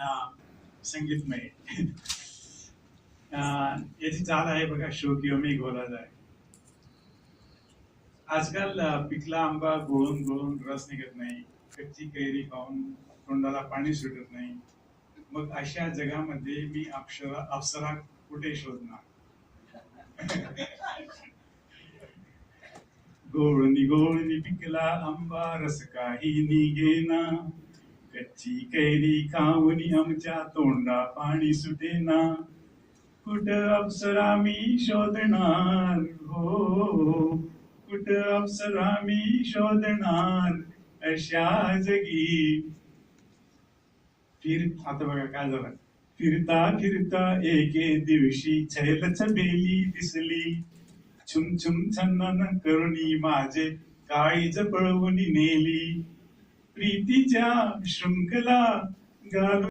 अं, संगीतमय अं, याची चाल आहे बघा शोकियो मी गोला जाय। आजकाल पिकला आंबा गोळून गोळून रस निघत नाही कच्ची कैरी खाऊन तोंडाला पाणी सुटत नाही. मग अशा जगामध्ये मी अक्षरा अप्सरा कुठे शोधणार? गोळणी गोळणी पिकला आंबा रस काही निघेना. कच्ची कैरी खाऊनी आमच्या तोंडा पाणी सुटेना. कुठ अप्सरा मी शोधणार? हो कुठ अप्सरा मी शोधणार? अशा जगी. फिर आता बघा काय झालं. फिरता फिरता एके दिवशी छैलच बेली दिसली. छुम छुम छन्नन करुणी माझे काळीज पळवून नेली. प्रीतीच्या शृंखला घालून